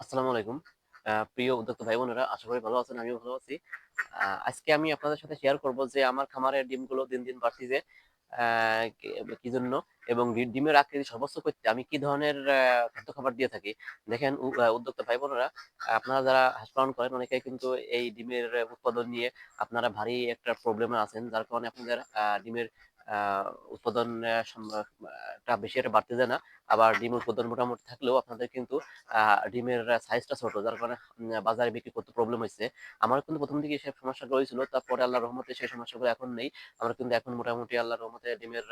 আসসালামু আলাইকুম। প্রিয় উদ্যোক্তা ভাই বোনেরা আশা করি ভালো আছেন আমিও ভালো আছি। আজকে আমি আপনাদের সাথে শেয়ার করব যে আমার খামারের ডিমগুলো দিন দিন বাড়তিছে আহ, কি- জন্য এবং ডিমের আকৃতি সর্বোচ্চ করতে আমি কি ধরনের খাদ্য খাবার দিয়ে থাকি। দেখেন উদ্যোক্তা ভাই বোনেরা আপনারা যারা হাঁস পালন করেন অনেকেই কিন্তু এই ডিমের উৎপাদন নিয়ে আপনারা ভারী একটা প্রবলেমে আছেন যার কারণে আপনাদের ডিমের উৎপাদন আহ, টা বেশি একটা বাড়তে যায় না। আবার ডিম উৎপাদন মোটামুটি থাকলেও আপনাদের কিন্তু ডিমের সাইজটা ছোট যার কারণে বাজারে বিক্রি করতে প্রবলেম হয়েছে। আমার কিন্তু প্রথম দিকে সেই সমস্যাগুলো হয়েছিল তারপরে আল্লাহ রহমতে সেই সমস্যাগুলো এখন নেই। আমরা কিন্তু এখন মোটামুটি আল্লাহ রহমতে ডিমের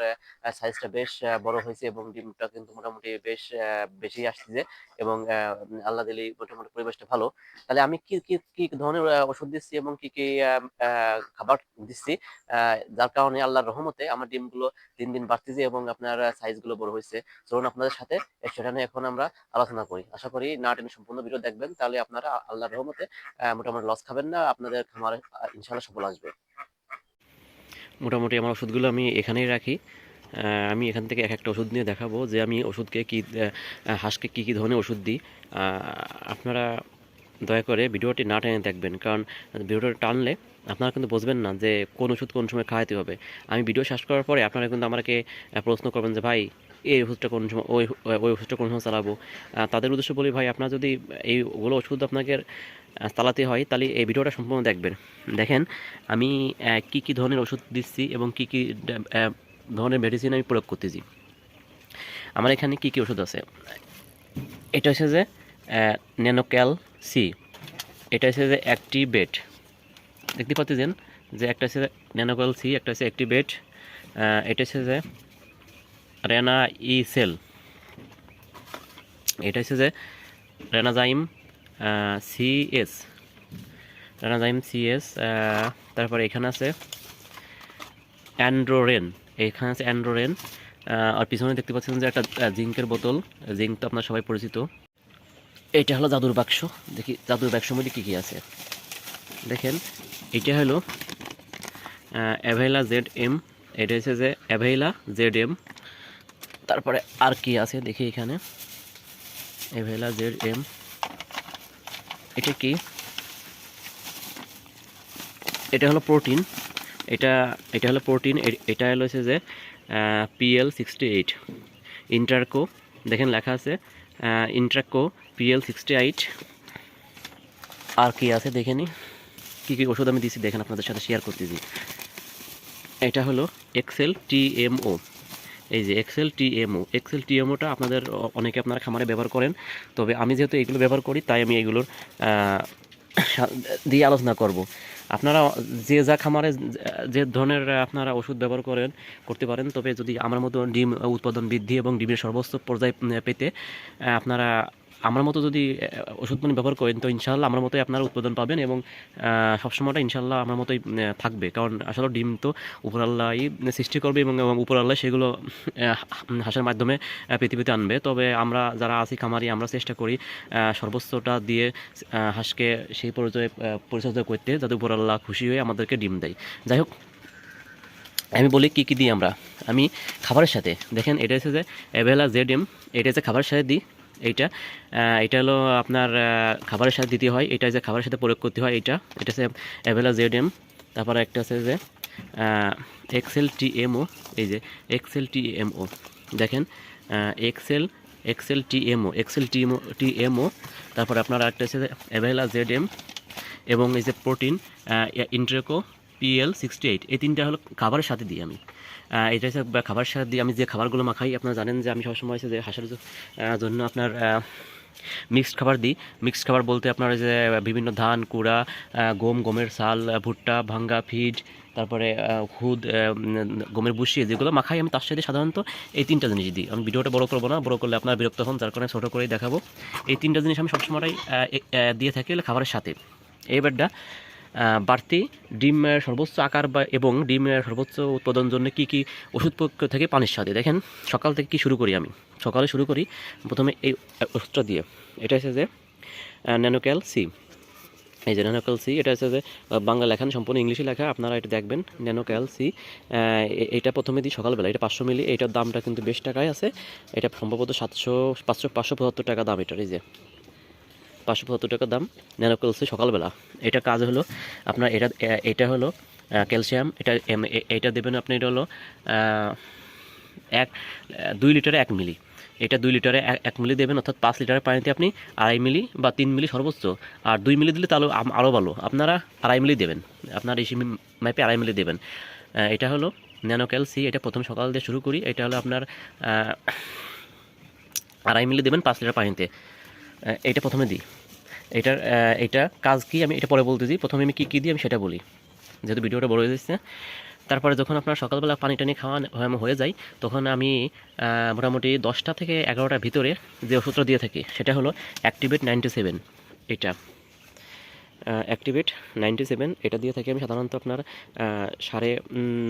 সাইজটা বেশ বড় হয়েছে এবং ডিমটা কিন্তু মোটামুটি বেশ বেশি আসছে এবং আল্লাহ দিলেই মোটামুটি পরিবেশটা ভালো। তাহলে আমি কি কি কি ধরনের ওষুধ দিচ্ছি এবং কি কি খাবার দিচ্ছি? যার কারণে আল্লাহর রহমতে আমার ডিমগুলো দিন দিন বাড়তেছে এবং আপনার সাইজগুলো বড় হয়েছে। চলুন আপনাদের সাথে সেটা নিয়ে এখন আমরা আলোচনা করি। আশা করি না টেনে সম্পূর্ণ ভিডিও দেখবেন, তাহলে আপনারা আল্লাহর রহমতে মোটামুটি লস খাবেন না, আপনাদের খামারে ইনশাল্লাহ সফল আসবে। মোটামুটি আমার ওষুধগুলো আমি এখানেই রাখি। আমি এখান থেকে এক একটা ওষুধ নিয়ে দেখাবো যে আমি ওষুধকে কি হাঁসকে কি কি ধরনের ওষুধ দিই। আপনারা দয়া করে ভিডিওটি না টেনে দেখবেন। কারণ ভিডিওটা টানলে আপনারা কিন্তু বুঝবেন না যে কোন ওষুধ কোন সময় খাওয়াতে হবে। আমি ভিডিও শেষ করার পরে আপনারা কিন্তু আমাকে প্রশ্ন করবেন যে, ভাই, এই ওষুধটা কোন সময়, ওই ওই ওষুধটা কোন সময় চালাবো? তাদের উদ্দেশ্যে বলি, ভাই, আপনার যদি এইগুলো ওষুধ আপনাকে চালাতে হয়, তাহলে এই ভিডিওটা সম্পূর্ণ দেখবেন। দেখেন, আমি কি কি ধরনের ওষুধ দিচ্ছি এবং কি কি ধরনের মেডিসিন আমি প্রয়োগ করতেছি। আমার এখানে কি কি ওষুধ আছে? এটা হচ্ছে যে ন্যানোক্যাল সি। এটা হচ্ছে যে অ্যাক্টিভেট। দেখতে পাচ্ছেন যে একটা হচ্ছে ন্যানোক্যাল সি, একটা হচ্ছে অ্যাক্টিভেট এটা হচ্ছে যে রেনা ই সেল। এটা হচ্ছে যে রেনাজাইম সিএস রেনাজাইম সিএস তারপরে এখানে আছে অ্যান্ড্রোরেন। এখানে আছে অ্যান্ড্রোরেন। আর পিছনে দেখতে পাচ্ছেন যে একটা জিঙ্কের বোতল। জিঙ্ক তো আপনার সবাই পরিচিত। এটা হলো জাদুর বাক্স। দেখি, জাদুর বাক্স মধ্যে কী কী আছে? দেখেন, এটা হলো অ্যাভেলা জেড এম। এটা হচ্ছে যে অ্যাভেলা জেড এম। তারপরে আর কি আছে দেখি এখানে? Avela Z M. এটা কি? এটা হলো প্রোটিন। এটা এটা হলো প্রোটিন। এটা হলো হচ্ছে যে পিএল সিক্সটি এইট। ইন্টারকো, দেখেন লেখা আছে ইন্ট্রাকো পিএল সিক্সটি এইট আর কি আছে দেখে নি। কী কী ওষুধ আমি দিচ্ছি দেখেন আপনাদের সাথে শেয়ার করতেছি। এটা হলো এক্সেল টিএমও এই যে এক্সেল টিএমও এক্সেল টিএমওটা আপনাদের অনেকে আপনারা খামারে ব্যবহার করেন। তবে আমি যেহেতু এগুলো ব্যবহার করি, তাই আমি এগুলোর দিয়ে আলোচনা করব। আপনারা যে যা খামারে, যে- যে ধরনের আপনারা ওষুধ ব্যবহার করেন, করতে পারেন, তবে যদি আমার মতো ডিম উৎপাদন বৃদ্ধি এবং ডিমের সর্বোচ্চ পর্যায়ে পেতে আপনারা আমার মতো যদি আহ, ওষুধ পানি ব্যবহার করেন তো ইনশাল্লাহ আমার মতোই আপনারা উৎপাদন পাবেন এবং সবসময়টা ইনশাল্লাহ আমার মতোই থাকবে। কারণ আসলে ডিম তো উপরাল্লাহই সৃষ্টি করবে এবং উপরাল্লাহ সেগুলো হাঁসের মাধ্যমে পৃথিবীতে আনবে। তবে আমরা যারা আছি খামারি আমরা চেষ্টা করি সর্বোচ্চটা দিয়ে হাঁসকে সেই পর্যায়ে পরিচর্যা করতে যাতে উপরাল্লাহ খুশি হয়ে আমাদেরকে ডিম দেয়। যাই হোক আমি বলি কী কী দিই আমরা? আমি খাবারের সাথে দেখেন এটা হচ্ছে যে অ্যাভেলা জেড এম এটা হচ্ছে খাবারের সাথে দিই। এইটা। এটা হলো আপনার খাবারের সাথে দিতে হয়। এটা যে খাবারের সাথে প্রয়োগ করতে হয় এটা। এটা হচ্ছে অ্যাভেলা জেড এম তারপরে একটা আছে যে এক্সেল টি এমও এই যে, এক্সেল টি এমও দেখেন Excel Excel T MO Excel T MO T MO তারপরে আপনার একটা আছে অ্যাভেলা জেড এম এবং এই যে protein Intraco, PL sixty eight. এই তিনটা হলো খাবারের সাথে দিই আমি। এটা হচ্ছে বা খাবারের সাথে দিয়ে আমি যে খাবারগুলো মাখাই আপনারা জানেন যে আমি সবসময় হচ্ছে যে হাঁসের জন্য আপনার মিক্সড খাবার দিই। মিক্সড খাবার বলতে আপনার যে বিভিন্ন ধান কুড়া গম গমের আহ, ভুট্টা ভাঙ্গা ফিড তারপরে খুদ গমের বুসি যেগুলো মাখাই আমি তার সাথে সাধারণত এই তিনটা জিনিস দিই। আমি ভিডিওটা বড় করব না বড় করলে আপনার বিরক্ত হন যার কারণে ছোটো করেই দেখাবো। এই তিনটা জিনিস আমি সবসময় দিয়ে থাকি খাবারের সাথে। এইবারটা আহ, বাড়তি ডিমের সর্বোচ্চ আকার বা এবং ডিমের সর্বোচ্চ উৎপাদন জন্য কি কি ওষুধ থাকে পানির সাথে দেখেন, সকাল থেকে কি শুরু করি আমি? সকালে শুরু করি প্রথমে এই ওষুধটা দিয়ে। এটা হচ্ছে যে ন্যানোক্যাল সি। এই যে ন্যানোক্যাল সি, এটা হচ্ছে যে বাংলা লেখা, সম্পূর্ণ ইংলিশে লেখা। আপনারা এটা দেখবেন, ন্যানোক্যাল সি। এটা প্রথমে দিই সকালবেলা। এটা পাঁচশো মিলি, এটার দামটা কিন্তু বেশ টাকায় আছে। এটা সম্ভবত সাতশো, পাঁচশো পাঁচশো পঁচাত্তর টাকা দাম এটার, এই যে। পাঁচশো পঁচাত্তর টাকা দাম ন্যানোকেলসি সকালবেলা। এটা কাজ হলো আপনার, এটা এটা হলো ক্যালসিয়াম, এটা এটা দেবেন আপনি, এটা হলো এক, দুই লিটারে এক মিলি। এটা দুই লিটারে এক- মিলি দেবেন, অর্থাৎ পাঁচ লিটারের পানিতে আপনি আড়াই মিলি বা তিন মিলি সর্বোচ্চ। আর দুই মিলি দিলে তাহলে আরও ভালো। আপনারা আড়াই মিলি দেবেন। আপনার এই মাইপে আড়াই মিলি দেবেন। এটা হলো ন্যানোক্যাল সি এটা প্রথম সকাল দিয়ে শুরু করি। এটা হলো আপনার আড়াই মিলি দেবেন পাঁচ লিটার পানিতে। এটা প্রথমে দিই। এটার এটা কাজ কি, আমি এটা পরে বলতে দিই। প্রথমে আমি কী কী দিই, আমি সেটা বলি। যেহেতু ভিডিওটা বড় হয়ে তারপরে যখন আপনার সকালবেলা পানি টানি খাওয়া হয়ে যায় তখন আমি মোটামুটি দশটা থেকে এগারোটার ভিতরে যে ওষুধটা দিয়ে থাকি, সেটা হলো অ্যাক্টিভেট নাইনটি সেভেন। এটা। অ্যাক্টিভেট নাইনটি সেভেন এটা দিয়ে থাকি আমি সাধারণত আপনার সাড়ে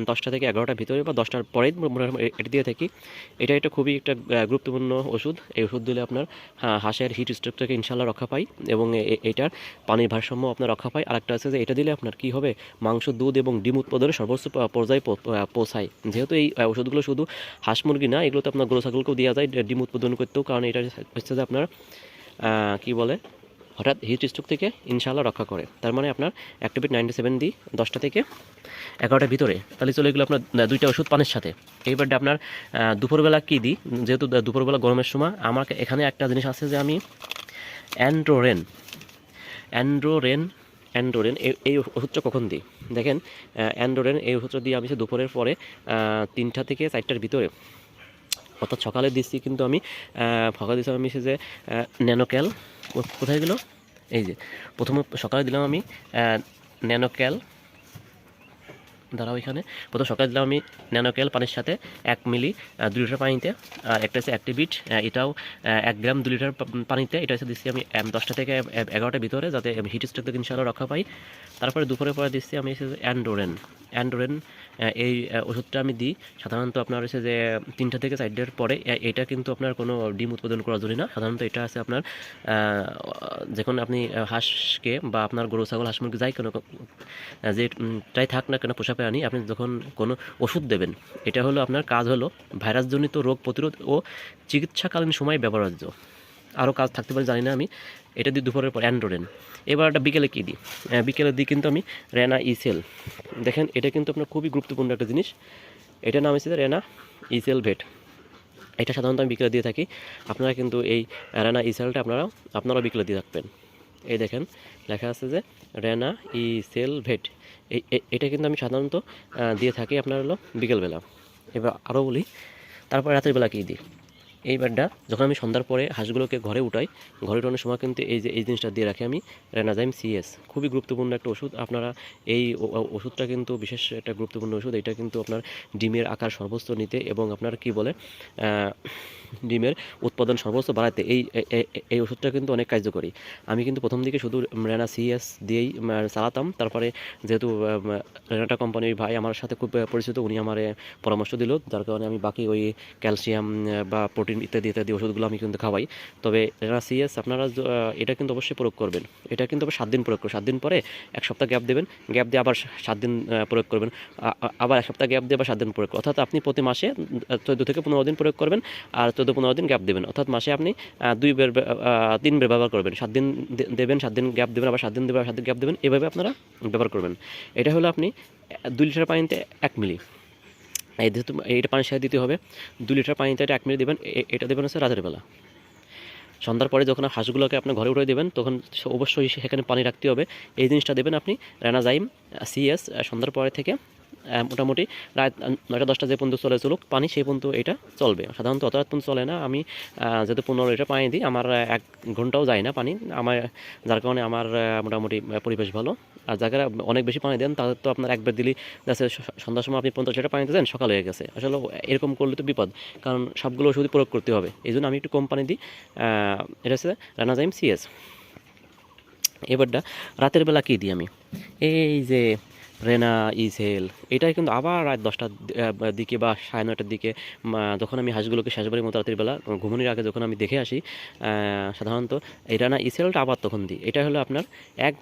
দশটা থেকে এগারোটার ভিতরে বা দশটার এ- এটা দিয়ে থাকি। এটা একটা খুবই একটা গুরুত্বপূর্ণ ওষুধ। এই ওষুধ দিলে আপনার হাঁসের হিট স্ট্রোক থেকে ইনশাল্লাহ রক্ষা পাই এবং এটার পানির ভারসাম্য আপনার রক্ষা পায়। আরেকটা আছে যে এটা দিলে আপনার কি হবে? মাংস দুধ এবং ডিম উৎপাদনের সর্বোচ্চ পর্যায়ে পৌ- আহ, পৌঁছায়। যেহেতু এই ওষুধগুলো শুধু হাঁস মুরগি না এগুলোতে আপনার গরু ছাগলকেও দেওয়া যায় ডিম উৎপাদন করতেও। কারণ এটা হচ্ছে যে আপনার কি বলে? হঠাৎ হিট স্ট্রোক থেকে ইনশাআল্লাহ রক্ষা করে। তার মানে আপনার অ্যাক্টিভেট নাইনটি সেভেন দিই দশটা থেকে এগারোটার ভিতরে। তাহলে চলে গেলো আপনার দুইটা ওষুধ পানির সাথে। এইবারটা আপনার দুপুরবেলা কী দিই? যেহেতু দুপুরবেলা গরমের সময় আমার এখানে একটা জিনিস আছে যে আমি অ্যান্ড্রোরেন অ্যান্ড্রোরেন অ্যান্ড্রোরেন এই ওষুধটা কখন দিই? দেখেন অ্যান্ড্রোরেন এই ওষুধটা দিয়ে আমি দুপুরের পরে তিনটা থেকে চারটার ভিতরে অর্থাৎ সকালে দিচ্ছি, কিন্তু আমি ফকা সকালে আমি যে ন্যানোক্যাল। কোথায় গেল? এই যে, প্রথমে সকালে দিলাম আমি ন্যানোক্যাল। দাঁড়াও এখানে। প্রথম সকালে দিলাম আমি ন্যানোকেল পানির সাথে এক মিলি দু লিটার পানিতে, আর একটা হচ্ছে অ্যাক্টিভিট এটাও এক গ্রাম দু লিটার পানিতে, এটা হচ্ছে দিচ্ছি আমি দশটা থেকে এগারোটার ভিতরে যাতে হিট স্ট্রোক থেকে ইনশাআল্লাহ রক্ষা পাই। তারপরে দুপুরে পরে দিচ্ছি আমি হচ্ছে অ্যান্ডোরেন। অ্যান্ডোরেন এই ওষুধটা আমি দিই। সাধারণত আপনার হচ্ছে যে তিনটা থেকে চারটের পরে এটা কিন্তু আপনার কোনো ডিম উৎপাদন করা জরুরি না। সাধারণত এটা আছে আপনার যখন আপনি হাঁসকে বা আপনার গরু, ছাগল, হাঁস, মুরগি যাই কোনো যে টাই থাক না কেন, পোষা প্রাণী আপনি যখন কোনো ওষুধ দেবেন, এটা হলো আপনার কাজ হলো ভাইরাসজনিত রোগ প্রতিরোধ ও চিকিৎসাকালীন সময় ব্যবহার্য। আরও কাজ থাকতে পারে, জানি না আমি। এটা দিই দুপুরের পর অ্যান্ড্রোরেন এবার একটা বিকেলে কী দিই? বিকেলে দিই কিন্তু আমি রেনা ইসেল। দেখেন, এটা কিন্তু আপনার খুবই গুরুত্বপূর্ণ একটা জিনিস। এটার নাম হচ্ছে রেনা ইসেল ভেট। এটা সাধারণত আমি বিকেলে দিয়ে থাকি। আপনারা কিন্তু এই রেনা ইসেলটা আপনারা আপনারাও বিকেলে দিয়ে থাকবেন। এই দেখেন, লেখা আছে যে রেনা ইসেল ভেট। এটা কিন্তু আমি সাধারণত দিয়ে থাকি আপনার হলো বিকেলবেলা। এবার আরও বলি, তারপর রাতের বেলা কী দিই? এই ব্যাডটা যখন আমি সন্ধ্যার পরে হাঁসগুলোকে ঘরে উঠাই, ঘরে উঠানোর সময় কিন্তু এই যে, এই জিনিসটা দিয়ে রাখি আমি রেনাজাইম সিএস খুবই গুরুত্বপূর্ণ একটা ওষুধ। আপনারা এই ওষুধটা কিন্তু বিশেষ একটা গুরুত্বপূর্ণ ওষুধ। এটা কিন্তু আপনার ডিমের আকার সর্বোচ্চ নিতে এবং আপনার কি বলে ডিমের উৎপাদন সর্বোচ্চ বাড়াতে এই এই ওষুধটা কিন্তু অনেক কার্যকরী। আমি কিন্তু প্রথম দিকে শুধু রেনা সিএস দিয়েই চালাতাম। তারপরে যেহেতু রেনাটা কোম্পানির ভাই আমার সাথে খুব পরিচিত, উনি আমার পরামর্শ দিল। যার কারণে আমি বাকি ওই ক্যালসিয়াম বা প্রোটিন ইত্যাদি ইত্যাদি ওষুধগুলো আমি কিন্তু খাওয়াই। তবে রেনা সিএস আপনারা এটা কিন্তু অবশ্যই প্রয়োগ করবেন। এটা কিন্তু সাত দিন প্রয়োগ করবেন। সাত দিন পরে এক সপ্তাহ গ্যাপ দেবেন। গ্যাপ দিয়ে আবার সাত দিন প্রয়োগ করবেন। আবার এক সপ্তাহ গ্যাপ দিয়ে আবার সাত দিন প্রয়োগ অর্থাৎ আপনি প্রতি মাসে চোদ্দ থেকে পনেরো দিন প্রয়োগ করবেন। আর চোদ্দ পনেরো দিন গ্যাপ দেবেন। অর্থাৎ মাসে আপনি দুই বের তিন বের ব্যবহার করবেন। সাত দিন দেবেন, সাত দিন গ্যাপ দেবেন, আবার সাত দিন দেবেন, সাত দিন গ্যাপ দেবেন। এভাবে আপনারা ব্যবহার করবেন। এটা হলো আপনি দুই লিটার পানিতে এক মিলি। এই যেহেতু, এইটা পানির সাথে দিতে হবে। দুই লিটার পানিতে এটা এক মিলি দেবেন। এটা দেবেন হচ্ছে রাতের বেলা। সন্ধ্যার পরে যখন হাঁসগুলোকে আপনি ঘরে উঠে দেবেন, তখন অবশ্যই সেখানে পানি রাখতে হবে। এই জিনিসটা দেবেন আপনি রানাজাইম সিএস সন্ধ্যার পরে থেকে মোটামুটি রাত নয়টা দশটা যে পর্যন্ত চলে চলুক, পানি সেই পর্যন্ত এটা চলবে। সাধারণত অত রাত পর্যন্ত চলে না। আমি যেহেতু পনেরো লিটার পানি দিই, আমার এক ঘন্টাও যায় না পানি। আমার, যার কারণে আমার মোটামুটি পরিবেশ ভালো। আর যারা অনেক বেশি পানি দেন, তাদের তো আপনার একবার দিলেই যাচ্ছে সন্ধ্যার সময় আপনি পঞ্চাশ লিটার পানি দেন সকাল হয়ে গেছে। আসলে এরকম করলে তো বিপদ, কারণ সবগুলো ওষুধই প্রয়োগ করতে হবে। এই জন্য আমি একটু কম পানি দিই। এটা হচ্ছে রানাজাইম সিএস। এবারটা রাতের বেলা কী দিই আমি? এই যে রেনা ইসেল এটাই কিন্তু আবার রাত দশটার দিকে বা সাড়ে নয়টার দিকে যখন আমি হাঁসগুলোকে শেষবারের মতো রাতের বেলা ঘুমনির আগে যখন আমি দেখে আসি সাধারণত এই রানা ইসেলটা আবার তখন দিই। এটা হলো আপনার এক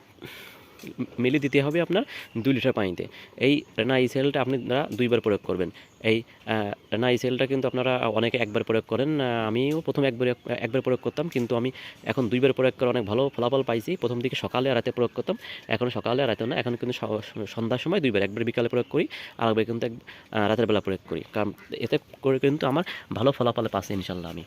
মিলি দিতে হবে আপনার দুই লিটার পানিতে। এই রেনা ইসেলটা আপনারা দুইবার প্রয়োগ করবেন। এই আহ, রেনা ইসেলটা কিন্তু আপনারা অনেকে একবার প্রয়োগ করেন আমিও প্রথম একবার একবার প্রয়োগ করতাম কিন্তু আমি এখন দুইবার প্রয়োগ করে অনেক ভালো ফলাফল পাইছি। প্রথম দিকে সকালে আর রাতে প্রয়োগ করতাম এখন সকালে আর রাতে না এখন কিন্তু সন্ধ্যার সময় দুইবার একবার বিকালে প্রয়োগ করি আর একবার কিন্তু রাতের বেলা প্রয়োগ করি। কারণ এতে করে কিন্তু আমার ভালো ফলাফল পাচ্ছি ইনশাল্লাহ আমি।